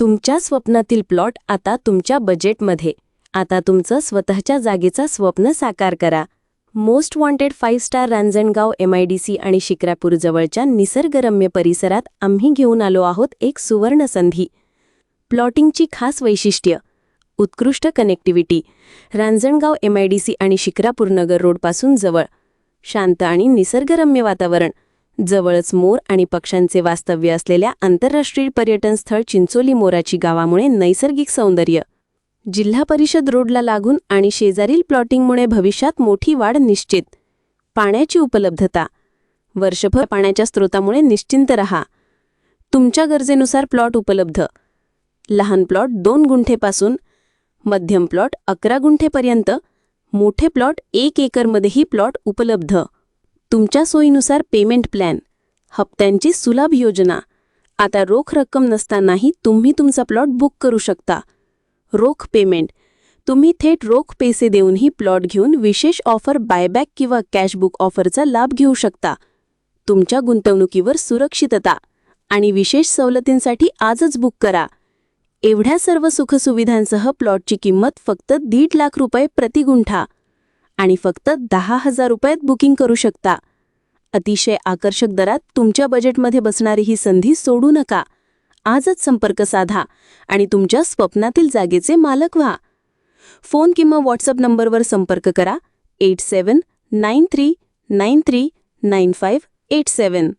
तुमच्या स्वप्नातील प्लॉट आता तुमच्या बजेटमध्ये. आता तुमचं स्वतःच्या जागेचा स्वप्न साकार करा. Most wanted five star Ranjangaon MIDC आणि शिक्रापूर जवळच्या निसर्गरम्य परिसरात आम्ही घेऊन आलो आहोत एक सुवर्ण संधी. प्लॉटिंगची खास वैशिष्ट्य उत्कृष्ट कनेक्टिव्हिटी रांजणगाव एमआयडीसी आणि शिक्रापूर नगर रोडपासून जवळ शांत आणि निसर्गरम्य वातावरण. जवळच मोर आणि पक्ष्यांचे वास्तव्य असलेल्या आंतरराष्ट्रीय पर्यटन स्थळ चिंचोली मोराची गावामुळे नैसर्गिक सौंदर्य. जिल्हा परिषद रोडला लागून आणि शेजारील प्लॉटिंगमुळे भविष्यात मोठी वाढ निश्चित. पाण्याची उपलब्धता. वर्षभर पाण्याच्या स्रोतामुळे निश्चिंत रहा. तुमच्या गरजेनुसार प्लॉट उपलब्ध. लहान प्लॉट दोन गुंठेपासून मध्यम प्लॉट अकरा गुंठेपर्यंत मोठे प्लॉट एक एकरमध्येही प्लॉट उपलब्ध. तुमच्या सोयीनुसार पेमेंट प्लॅन हप्त्यांची सुलभ योजना. आता रोख रक्कम नसतानाही तुम्ही तुमचा प्लॉट बुक करू शकता. रोख पेमेंट. तुम्ही थेट रोख पैसे देऊनही प्लॉट घेऊन विशेष ऑफर बायबॅक किंवा कॅशबुक ऑफरचा लाभ घेऊ शकता. तुमच्या गुंतवणुकीवर सुरक्षितता आणि विशेष सवलतींसाठी आजच बुक करा. एवढ्या सर्व सुखसुविधांसह प्लॉटची किंमत फक्त दीड लाख रुपये प्रति गुंठा आणि फक्त दहा हजार रुपयात बुकिंग करू शकता. अतिशय आकर्षक दरात तुमच्या बजेटमध्ये बसणारी ही संधी सोडू नका. आजच संपर्क साधा आणि तुमच्या स्वप्नातील जागेचे मालक व्हा. फोन किंवा व्हॉट्सअप नंबरवर संपर्क करा. Eight seven nine three nine three nine five eight seven.